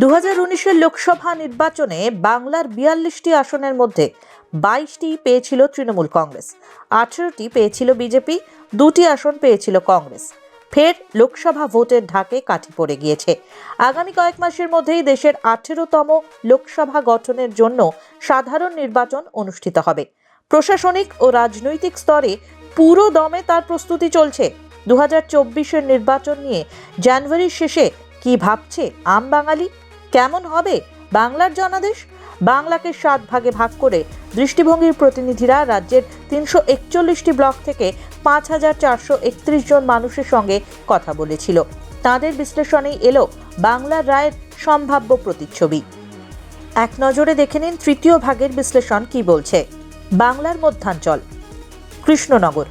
দু হাজার লোকসভা নির্বাচনে বাংলার বিয়াল্লিশটি আসনের মধ্যে বাইশটি পেয়েছিল তৃণমূল কংগ্রেস, আঠেরোটি পেয়েছিল বিজেপি, দুটি আসন পেয়েছিল কংগ্রেস। ফের লোকসভা ভোটের ঢাকে কাঠি পড়ে গিয়েছে। আগামী কয়েক মাসের মধ্যেই দেশের আঠেরোতম লোকসভা গঠনের জন্য সাধারণ নির্বাচন অনুষ্ঠিত হবে। প্রশাসনিক ও রাজনৈতিক স্তরে পুরো দমে তার প্রস্তুতি চলছে। দু হাজার নির্বাচন নিয়ে জানুয়ারির শেষে কি ভাবছে আম বাঙালি? কেমন হবে বাংলার জনাদেশ? বাংলাকে সাত ভাগে ভাগ করে দৃষ্টিভঙ্গির প্রতিনিধিরা রাজ্যের তিনশো একচল্লিশটি ব্লক থেকে পাঁচ হাজার চারশো একত্রিশ জন মানুষের সঙ্গে কথা বলেছিল। তাদের বিশ্লেষণেই এলো বাংলার রায়ের সম্ভাব্য প্রতিচ্ছবি। এক নজরে দেখে নিন তৃতীয় ভাগের বিশ্লেষণ কি বলছে। বাংলার মধ্যাঞ্চল, কৃষ্ণনগর।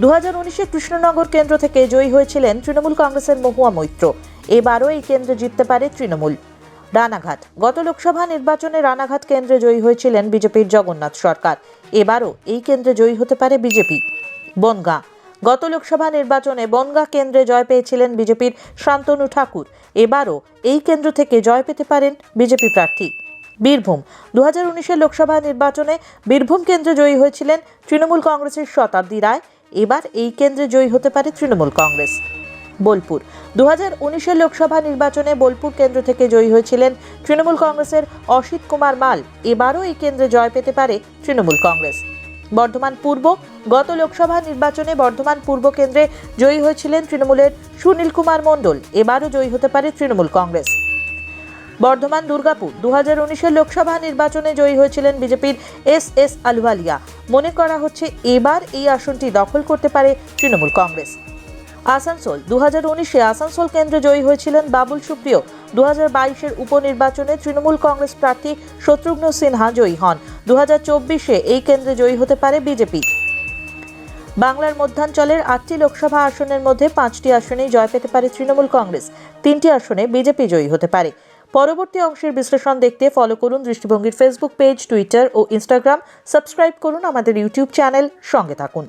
দু হাজার উনিশে কৃষ্ণনগর কেন্দ্র থেকে জয়ী হয়েছিলেন তৃণমূল কংগ্রেসের মহুয়া মৈত্র। এবারও এই কেন্দ্রে জিততে পারে তৃণমূল। রানাঘাট। গত লোকসভা নির্বাচনে রানাঘাট কেন্দ্রে জয়ী হয়েছিলেন বিজেপির জগন্নাথ সরকার। এবারও এই কেন্দ্রে জয়ী হতে পারে বিজেপি। বনগাঁ। গত লোকসভা নির্বাচনে বনগাঁ কেন্দ্রে জয় পেয়েছিলেন বিজেপির শান্তনু ঠাকুর। এবারও এই কেন্দ্র থেকে জয় পেতে পারেন বিজেপি প্রার্থী। বীরভূম। দু হাজার লোকসভা নির্বাচনে বীরভূম কেন্দ্রে জয়ী হয়েছিলেন তৃণমূল কংগ্রেসের শতাব্দী রায়। এবার এই কেন্দ্রে জয়ী হতে পারে তৃণমূল কংগ্রেস। বোলপুর। দু হাজার উনিশের লোকসভা নির্বাচনে বোলপুর কেন্দ্র থেকে জয়ী হয়েছিলেন তৃণমূল কংগ্রেসের অসিত কুমার মাল। এবারও এই কেন্দ্রে জয় পেতে পারে তৃণমূল কংগ্রেস। বর্ধমান পূর্ব, গত লোকসভা নির্বাচনে বর্ধমান পূর্ব কেন্দ্রে জয়ী হয়েছিলেন তৃণমূলের সুনীল কুমার মণ্ডল। এবারও জয়ী হতে পারে তৃণমূল কংগ্রেস। বর্ধমান দুর্গাপুর দু হাজার উনিশের লোকসভা নির্বাচনে জয়ী হয়েছিলেন বিজেপির এস এস আলওয়ালিয়া মনে করা হচ্ছে এবার এই আসনটি দখল করতে পারে তৃণমূল কংগ্রেস। আসানসোল। দু হাজার উনিশে আসানসোল কেন্দ্রে জয়ী হয়েছিলেন বাবুল সুপ্রিয়। দু হাজার বাইশের উপনির্বাচনে তৃণমূল কংগ্রেস প্রার্থী শত্রুঘ্ন সিনহা জয়ী হন। দু হাজার চব্বিশে এই কেন্দ্রে জয়ী হতে পারে বিজেপি। বাংলার মধ্যাঞ্চলের আটটি লোকসভা আসনের মধ্যে পাঁচটি আসনেই জয় পেতে পারে তৃণমূল কংগ্রেস। তিনটি আসনে বিজেপি জয়ী হতে পারে। পরবর্তী অংশের বিশ্লেষণ দেখতে ফলো করুন দৃষ্টিভঙ্গির ফেসবুক পেজ টুইটার ও ইনস্টাগ্রাম সাবস্ক্রাইব করুন আমাদের ইউটিউব চ্যানেল সঙ্গে থাকুন।